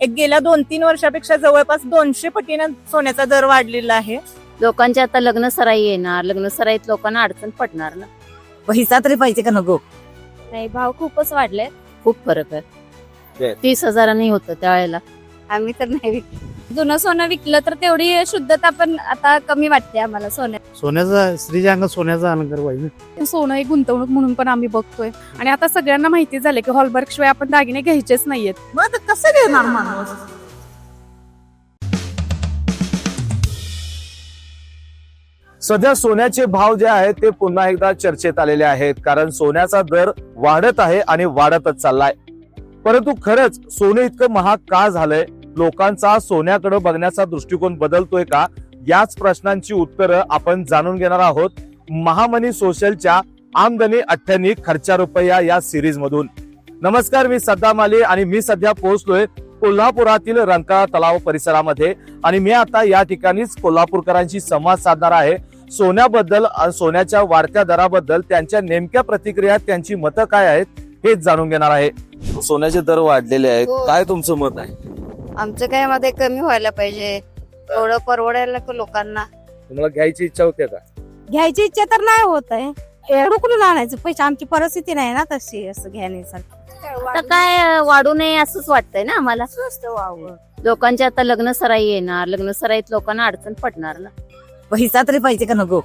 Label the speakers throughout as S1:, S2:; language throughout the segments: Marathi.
S1: एक गेल्या दोन तीन वर्षापेक्षा जवळपास दोनशे पटीनं सोन्याचा दर वाढलेला आहे.
S2: लोकांची आता लग्न सराई येणार लग्न सराईत लोकांना अडचण पडणार ना?
S3: पैसा तरी पाहिजे का नको?
S2: नाही भाव खूपच वाढले खूप फरक आहे. तीस हजारांनी होतं त्यावेळेला.
S4: आम्ही तर नाही विकत जुनं सोनं विकलं तर तेवढी शुद्धता पण आता कमी वाटते आम्हाला सोन्यात.
S5: सोन्याचा स्त्रीच्या अंगात सोन्याचा अलंकार पाहिजे
S6: सोनं एक गुंतवणूक म्हणून पण आम्ही बघतोय. आणि आता सगळ्यांना माहिती झालं की हॉलमार्क शिवाय आपण दागिने घ्यायचेच नाहीयेत.
S3: मग आता कसं घेणार माणूस?
S7: सध्या सोन्याचे भाव जे आहेत ते पुन्हा एकदा चर्चेत आलेले आहेत. कारण सोन्याचा दर वाढत आहे आणि वाढतच चाललाय. परंतु खरंच सोने इतकं महाग का झालंय? लोकांचा सोन्याकडे बघण्याचा दृष्टिकोन बदलतोय का? याच प्रश्नांची उत्तरं आपण जाणून घेणार आहोत. महामनी सोशलच्या आमदनी अठ्ठ्याण्णी खर्चा रुपया या सिरीज मधून नमस्कार मी सद्दाम अली आणि मी सध्या पोहोचलोय कोल्हापुरातील रंकाळा तलाव परिसरामध्ये आणि मी आता या ठिकाणीच कोल्हापूरकरांशी संवाद साधणार आहे. सोन्याबद्दल सोन्याच्या वाढत्या दराबद्दल त्यांच्या नेमक्या प्रतिक्रिया त्यांची मतं काय आहेत हेच जाणून घेणार आहे. सोन्याचे दर वाढलेले आहेत.
S4: हो.
S7: काय तुमचं मत आहे?
S4: आमचं काय मध्ये कमी व्हायला पाहिजे. थोडं परवडायला का लोकांना.
S7: तुम्हाला घ्यायची इच्छा होते का?
S4: घ्यायची इच्छा तर नाही होत आहे. रुकून आणायचं? पैसे आमची परिस्थिती नाही ना तशी असं घेण्यासारखी.
S2: आता काय वाढू नये असंच वाटतंय ना आम्हाला?
S4: स्वस्त व्हावं
S2: लोकांची आता लग्न सराई येणार लग्न सराईत लोकांना अडचण पडणार ना.
S3: पैसा तरी पाहिजे का नको?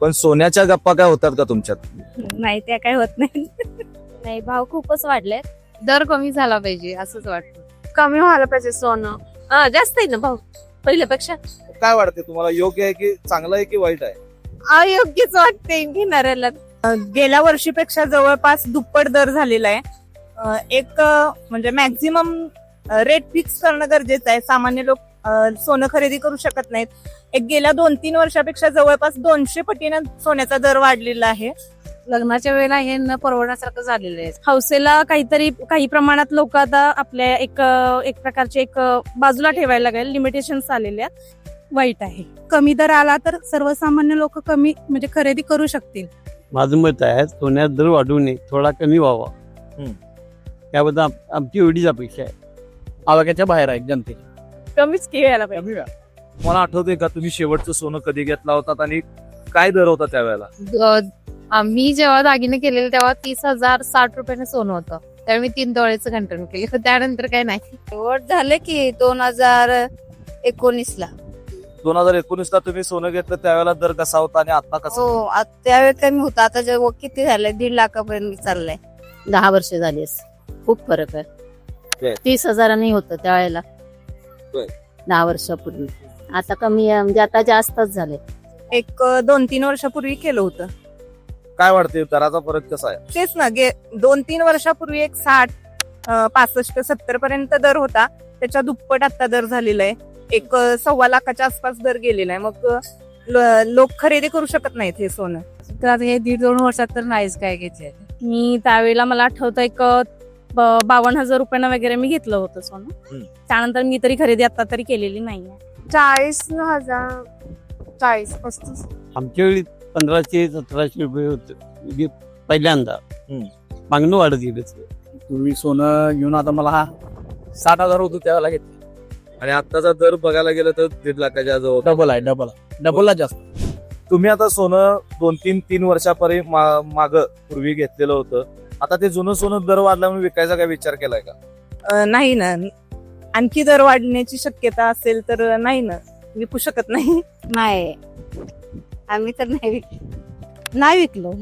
S7: पण सोन्याच्या गप्पा काय होतात का तुमच्यात?
S4: नाही त्या काय होत नाही.
S2: नाही भाव खूपच वाढले
S6: दर कमी झाला पाहिजे असंच वाटतं.
S8: कमी व्हायला पाहिजे सोनं. हा, जास्त आहे ना भाऊ पहिल्यापेक्षा.
S7: काय वाटते तुम्हाला योग्य आहे की चांगलं आहे की वाईट आहे?
S4: अयोग्यच वाटते घेणाऱ्याला.
S1: गेल्या वर्षीपेक्षा जवळपास दुप्पट दर झालेला आहे. अ, एक अ, म्हणजे मॅक्झिमम रेट फिक्स करणं गरजेचं आहे. सामान्य लोक अ, सोनं खरेदी करू शकत नाहीत. एक गेल्या दोन तीन वर्षापेक्षा जवळपास दोनशे पटीनं सोन्याचा दर वाढलेला आहे.
S8: लग्नाच्या वेळेला हे न परवडण्यासारखं झालेलं आहे.
S6: हौसेला काहीतरी काही प्रमाणात लोक आता आपल्या एक एक प्रकारचे एक बाजूला ठेवायला लागेल लिमिटेशन्स आलेले आहेत. वाईट आहे. कमी दर आला तर सर्वसामान्य लोक कमी म्हणजे खरेदी करू शकतील.
S5: माझं मत आहे सोन्यात दर वाढू नये थोडा कमी व्हावा.
S7: हम्म.
S5: याबद्दल आम- आमची एवढीच अपेक्षा आहे. आवाक्याच्या बाहेर आहे जनते
S6: कमीच घ्यायला पाहिजे.
S7: मला आठवते का तुम्ही शेवटचं सोनं कधी घेतला होता आणि काय दर होता त्यावेळेला?
S8: आम्ही जेव्हा दागिने केलेले तेव्हा तीस हजार साठ रुपयाने सोनं होतं. त्यावेळी मी तीन तोळ्याचं कंटन केलं त्यानंतर काय नाही.
S4: वोट झाले की दोन हजार एकोणीस ला
S7: दोन हजार एकोणीस ला तुम्ही सोनं घेतलं त्यावेळेला दर कसा होता आणि आता कसा
S4: हो आ- त्यावेळी कमी होता. आता जेव्हा किती झालंय? दीड लाखापर्यंत चाललंय.
S2: दहा वर्ष झाली. खूप फरक
S7: बर.
S2: आहे तीस हजारांनी होतं त्यावेळेला.
S7: बर.
S2: दहा वर्षापूर्वी. आता कमी आहे. म्हणजे आता जास्तच झाले
S1: एक अ, दोन तीन वर्षापूर्वी केलं होतं.
S7: काय वाटते दराचा फरक कसा आहे?
S1: तेच ना गे दोन तीन वर्षापूर्वी एक साठ पासष्ट सत्तर पर्यंत दर होता. त्याच्या दुप्पट आता दर झालेला आहे. एक सव्वा लाखाच्या आसपास दर गेलेला आहे. मग ल- लोक खरेदी करू शकत नाहीत हे सोनं.
S8: तर आता हे दीड दोन वर्षात तर नाहीच काय घेतले
S6: मी त्यावेळेला मला आठवतं एक ब- बावन्न हजार रुपयानं वगैरे मी घेतलं होतं सोनं. त्यानंतर मी तरी खरेदी आता तरी केलेली नाहीये.
S8: चाळीस हजार चाळीस पस्तीस.
S5: आमच्या वेळी पंधराशे सतराशे रुपये होते. म्हणजे पहिल्यांदा.
S7: हम्म.
S5: मागणं वाढत गेलं
S9: पूर्वी सोनं घेऊन आता मला हा साठ हजार होतो त्यावेळेला घेतलं
S7: आणि आताचा दर बघायला गेलं तर दीड लाखाच्या जवळ.
S9: डबल आहे डबल डबलला जास्त.
S7: तुम्ही आता सोनं दोन तीन तीन वर्षापर्यंत माग पूर्वी घेतलेलं होतं. आता ते जुनं सोनं दर वाढला म्हणून विकायचा काय विचार केलाय का?
S1: अ, नाही ना. आणखी दर वाढण्याची शक्यता असेल तर नाही ना. विकू शकत नाही.
S4: नाही. आम्ही तर नाही विकलो नाही विकलो.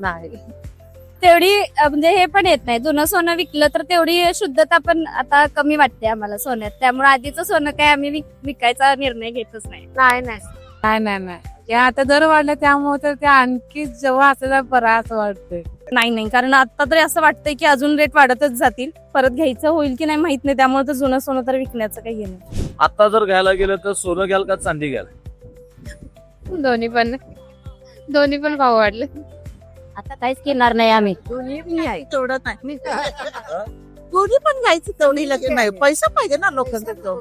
S8: नाही.
S4: तेवढी अं, म्हणजे हे पण येत नाही. जुनं सोनं विकलं तर तेवढी शुद्धता पण आता कमी वाटते आम्हाला सोन्यात. त्यामुळे आधीचं सोनं काय आम्ही विक- विकायचा निर्णय घेतच नाही.
S8: नाही नाही. नाही नाही नाही. या आता दर वाढले त्यामुळे तर ते आणखी जेव्हा असेल बरा असं वाटतंय.
S6: नाही नाही. कारण आता तरी असं वाटतंय की अजून रेट वाढतच जातील. परत घ्यायचं होईल की नाही माहीत नाही. त्यामुळे तर जुनं सोनं तर विकण्याचं काही हे नाही.
S7: आता जर घ्यायला गेलं तर सोनं घ्याल का चांदी घ्याल?
S8: दोन्ही पण. दोन्ही पण भाव वाढले
S2: आता काहीच घेणार नाही आम्ही.
S3: दोन्ही पण घ्यायचं. तेवढं नाही दोन्ही पण घ्यायचं तेवढी लगेच नाही. पैसा पाहिजे ना लोकांचा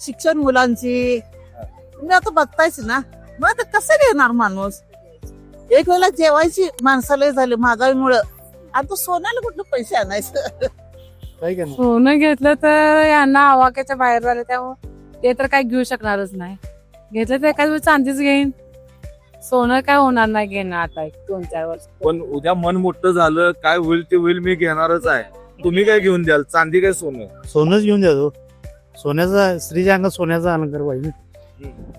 S3: शिक्षण मुलांची. तुम्ही आता बघतायच ना. मग आता कसं घेणार माणूस? एक वेळेला जेवायची माणसाला झाली महागाईमुळं. आता सोन्याला कुठलं पैसे आणायचं?
S9: काय.
S6: सोनं घेतलं तर यांना आवाक्याच्या बाहेर झालं त्यामुळे ते तर काय घेऊ शकणारच नाही. घेतलं तर एखाद वेळी चांदीच घेईन. सोनं काय होणार नाही घेणं आता एक दोन चार वर्ष.
S7: पण उद्या मन मोठं झालं काय होईल ते होईल मी घेणारच आहे. तुम्ही काय घेऊन द्याल? चांदी काय सोनं?
S9: सोनंच घेऊन द्या सोन्याचा स्त्रीच्या अंगात सोन्याचा अलंकार पाहिजे.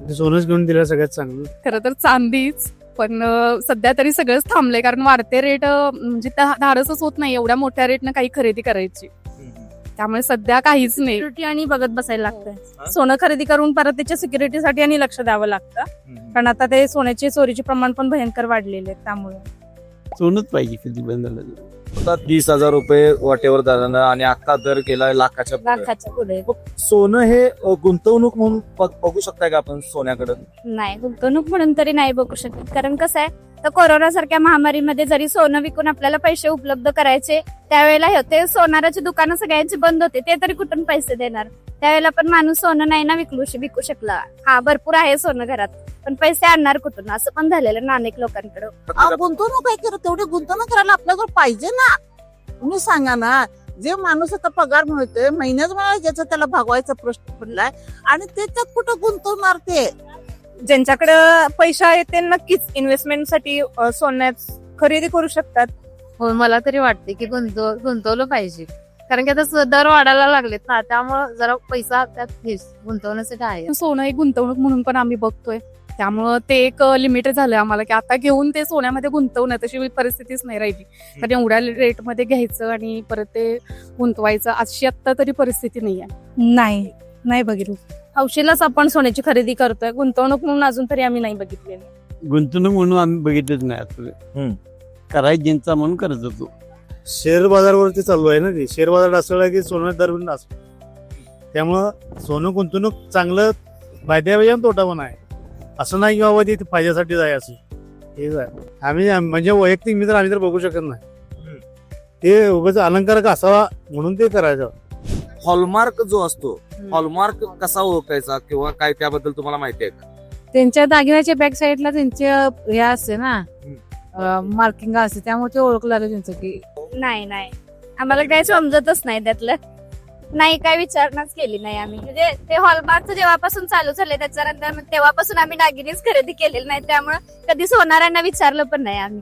S9: ते सोनंच घेऊन दिलं सगळ्यात चांगलं.
S6: खरं तर चांदीच पण अं, सध्या तरी सगळंच थांबलंय कारण वाढते रेट म्हणजे धाडसच होत नाही. एवढ्या मोठ्या रेटनं काही खरेदी करायची. त्यामुळे सध्या काहीच नाही. सिक्युरिटी आणि बघत बसायला लागतंय. सोनं खरेदी करून परत त्याच्या सिक्युरिटीसाठी आणि लक्ष द्यावं लागतं. कारण आता ते सोन्याचे चोरीचे प्रमाण पण भयंकर वाढलेले आहेत त्यामुळे.
S5: सोनंच पाहिजे किती बंद झालं.
S7: तीस हजार रुपये वाटेवर दरानं आणि आता दर केलाय लाखाच्या.
S4: लाखाच्या पुढे.
S7: सोनं हे गुंतवणूक म्हणून बघ- बघू शकताय का आपण सोन्याकडे?
S4: नाही गुंतवणूक म्हणून तरी नाही बघू शकत. कारण कसं आहे तर कोरोना सारख्या महामारीमध्ये जरी सोनं विकून आपल्याला पैसे उपलब्ध करायचे त्यावेळेला होते सोनाराची दुकानं सगळ्यांची बंद होते ते तरी कुठून पैसे देणार? त्यावेळेला पण माणूस सोनं नाही ना विकलू विकू शकला. हा भरपूर आहे सोनं घरात पण पैसे आणणार कुठून? असं पण झालेलं ना अनेक लोकांकडे.
S3: गुंतवणूक काय करत तेवढी गुंतवणूक करायला आपल्याकडे पाहिजे ना. तुम्ही सांगा ना जे माणूस आता पगार मिळतोय महिन्यात मला ज्याचा त्याला भागवायचा प्रश्न पडलाय आणि त्याच्यात कुठं गुंतवणार ते?
S1: ज्यांच्याकडे पैसा आहे ते नक्कीच इन्व्हेस्टमेंटसाठी सोन्यात खरेदी करू शकतात.
S8: हो मला तरी वाटते की गुंतव गुंतवलं पाहिजे. कारण की आता स- दर वाढायला लागलेत ना त्यामुळं जरा पैसा त्यात हेच गुंतवण्यासाठी आहे.
S6: सोनं एक गुंतवणूक म्हणून पण आम्ही बघतोय. त्यामुळं ते एक लिमिट झालं आम्हाला की आता घेऊन ते सोन्यामध्ये गुंतवणं तशी परिस्थितीच नाही राहिली. कारण एवढ्या रेटमध्ये घ्यायचं आणि परत ते गुंतवायचं अशी आत्ता तरी परिस्थिती नाही आहे
S10: नाही नाही बघितलं.
S6: हौशीलाच आपण सोन्याची खरेदी करतोय. गुंतवणूक म्हणून अजून तरी आम्ही नाही बघितलेली
S5: गुंतवणूक म्हणून आम्ही बघितलंच नाही
S7: हम्म.
S5: करायची ज्यांचा म्हणून करत होतो
S9: शेअर बाजारवरती चालू आहे ना ते. शेअर बाजार ढासळला की सोनं दर पण ढासळतो त्यामुळं सोनं गुंतवणूक चांगलं फायद्या पाहिजे आणि तोटा पण आहे. असं नाही की बाबा ते फायद्यासाठीच आहे असं. हेच आहे आम्ही आम- म्हणजे वैयक्तिक मित्र आम्ही तर बघू शकत नाही. ते उगाच अलंकार असावा म्हणून ते करायचं.
S7: हॉलमार्क जो असतो हॉलमार्क कसा ओळखायचा किंवा काय त्याबद्दल तुम्हाला माहिती आहे का?
S10: त्यांच्या दागिन्याच्या बॅक साईडला त्यांचे हे असते ना मार्किंग असते त्यामुळे ते ओळखलं जातं त्यांचं की
S4: नाही नाही. आम्हाला काही समजतच नाही त्यातलं. नाही काय विचारणाच केली नाही आम्ही. म्हणजे ते हॉलमार्कचं जेव्हापासून चालू झाले त्याच्यानंतर तेव्हापासून आम्ही दागिनेच खरेदी केलेली नाही त्यामुळे कधी सोनारांना विचारलं पण नाही आम्ही.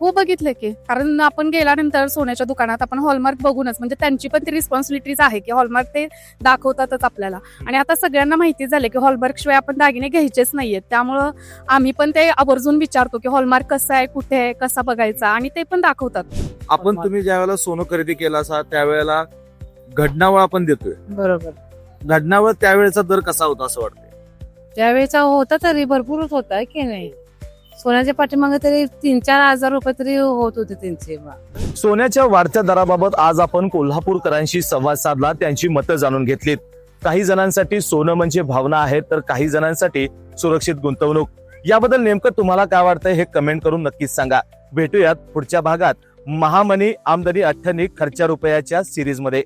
S6: हो बघितलं की. कारण आपण गेल्यानंतर सोन्याच्या दुकानात आपण हॉलमार्क बघूनच म्हणजे त्यांची पण ती रिस्पॉन्सिबिलिटीज आहे की हॉलमार्क ते दाखवतातच आपल्याला. आणि आता सगळ्यांना माहिती झालं की हॉलमार्क शिवाय आपण दागिने घ्यायचेच नाहीयेत. त्यामुळं आम्ही पण ते आवर्जून विचारतो की हॉलमार्क कसं आहे कुठे आहे कसा बघायचा? आणि ते पण दाखवतात.
S7: आपण तुम्ही ज्या वेळेला सोनं खरेदी केलं असा त्यावेळेला घडणावळ आपण देतोय.
S10: बरोबर.
S7: घडणावळ त्यावेळेचा दर कसा होता असं वाटतंय?
S10: त्यावेळेचा होता तरी भरपूरच होता की नाही? सोन्याच्या पाठीमागे तरी तीन चार हजार रुपये तरी होत होते त्यांचे
S7: सोन्याच्या वाढत्या दराबाबत आज आपण कोल्हापूरकरांशी संवाद साधला त्यांची मतं जाणून घेतलीत. काही जणांसाठी सोनं म्हणजे भावना आहे तर काही जणांसाठी सुरक्षित गुंतवणूक. याबद्दल नेमकं तुम्हाला काय वाटतंय हे कमेंट करून नक्कीच सांगा. भेटूयात पुढच्या भागात. महामनी आमदनी अठ्ठनी खर्चा रुपयाच्या सिरीजमध्ये.